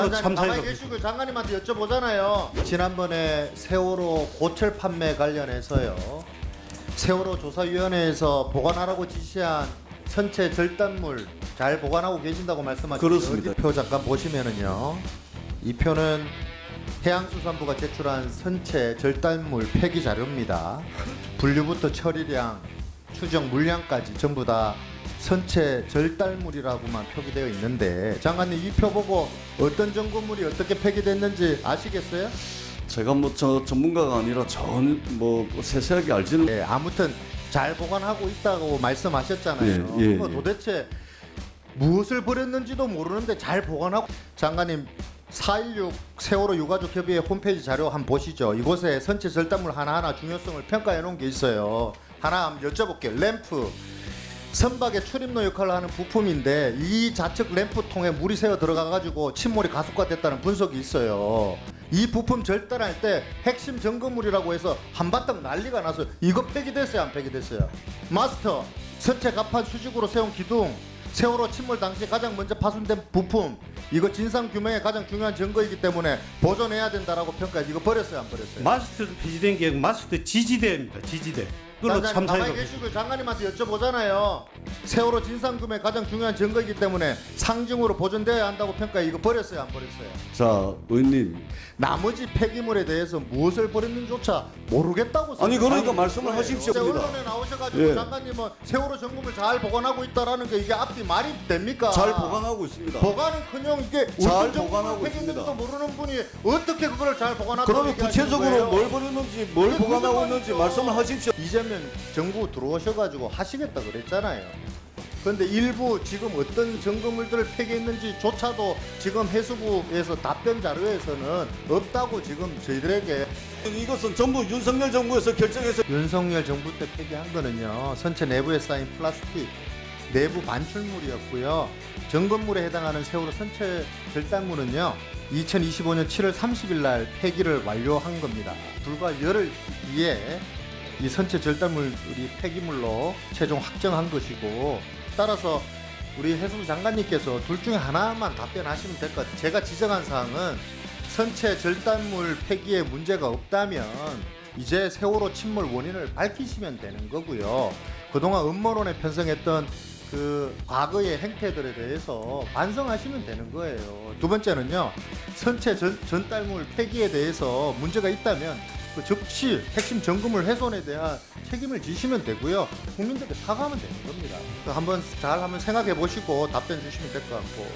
그걸로 장관님, 참사해서 계시고 장관님한테 여쭤보잖아요. 지난번에 세월호 고철 판매 관련해서요. 세월호 조사위원회에서 보관하라고 지시한 선체 절단물 잘 보관하고 계신다고 말씀하셨죠. 그렇습니다. 표 잠깐 보시면은요. 이 표는 해양수산부가 제출한 선체 절단물 폐기 자료입니다. 분류부터 처리량, 추정 물량까지 전부 다 선체 절단물이라고만 표기되어 있는데 장관님 이 표 보고 어떤 점검물이 어떻게 폐기됐는지 아시겠어요? 제가 뭐 저 전문가가 아니라 전뭐 세세하게 알지는 예, 아무튼 잘 보관하고 있다고 말씀하셨잖아요. 예, 예, 그거 예. 도대체 무엇을 버렸는지도 모르는데 잘 보관하고 장관님 4.16 세월호 유가족 협의회 홈페이지 자료 한번 보시죠. 이곳에 선체 절단물 하나하나 중요성을 평가해 놓은 게 있어요. 하나 한번 여쭤볼게요. 램프. 선박의 출입로 역할을 하는 부품인데 이 좌측 램프 통에 물이 새어 들어가 가지고 침몰이 가속화됐다는 분석이 있어요. 이 부품 절단할 때 핵심 점검물이라고 해서 한바탕 난리가 나서 이거 폐기됐어요, 안 폐기됐어요? 마스터 선체 갑판 수직으로 세운 기둥 세월호 침몰 당시 가장 먼저 파손된 부품 이거 진상 규명의 가장 중요한 증거이기 때문에 보존해야 된다라고 평가해 이거 버렸어요, 안 버렸어요? 마스터 폐지된 게 마스터 지지대입니다. 지지대. 그걸로 장관님 가만히 참사해서 계시고 장관님한테 여쭤보잖아요. 세월호 진상규명의 가장 중요한 증거이기 때문에 상징으로 보존되어야 한다고 평가해 이거 버렸어요, 안 버렸어요? 자 의원님 나머지 폐기물에 대해서 무엇을 버렸는지조차 모르겠다고 아니, 그러니까 생각하는 말씀을. 하십시오, 우리가. 언론에 나오셔가지고 예. 장관님은 세월호 점검을 잘 보관하고 있다라는 게 이게 앞뒤 말이 됩니까? 잘 보관하고 있습니다. 보관은커녕 이게 잘 어떤 점검을 보관하고 있습니다. 모르는 분이 어떻게 그걸 잘 보관하다고 그러면 구체적으로? 뭘 버렸는지 뭘 그게 보관하고 무슨 있는지? 말씀을 하십시오. 이재명 정부 들어오셔가지고 하시겠다 그랬잖아요. 그런데 일부 지금 어떤 점검물들을 폐기했는지 조차도 지금 해수부에서 답변 자료에서는 없다고 지금 저희들에게. 이것은 전부 윤석열 정부에서 결정해서 윤석열 정부 때 폐기한 거는요 선체 내부에 쌓인 플라스틱 내부 반출물이었고요. 점검물에 해당하는 세월호 선체 절단물은요 2025년 7월 30일 날 폐기를 완료한 겁니다. 불과 열흘 뒤에 이 선체 절단물이 폐기물로 최종 확정한 것이고 따라서 우리 해수부 장관님께서 둘 중에 하나만 답변하시면 될 것 같아요 제가 지적한 사항은 선체 절단물 폐기에 문제가 없다면 이제 세월호 침몰 원인을 밝히시면 되는 거고요. 그동안 음모론에 편성했던 그 과거의 행태들에 대해서 반성하시면 되는 거예요. 두 번째는요, 선체 전, 전달물 폐기에 대해서 문제가 있다면 그 즉시 핵심 점검을 훼손에 대한 책임을 지시면 되고요. 국민들께 사과하면 되는 겁니다. 그 한번 잘 한번 생각해 보시고 답변 주시면 될 것 같고.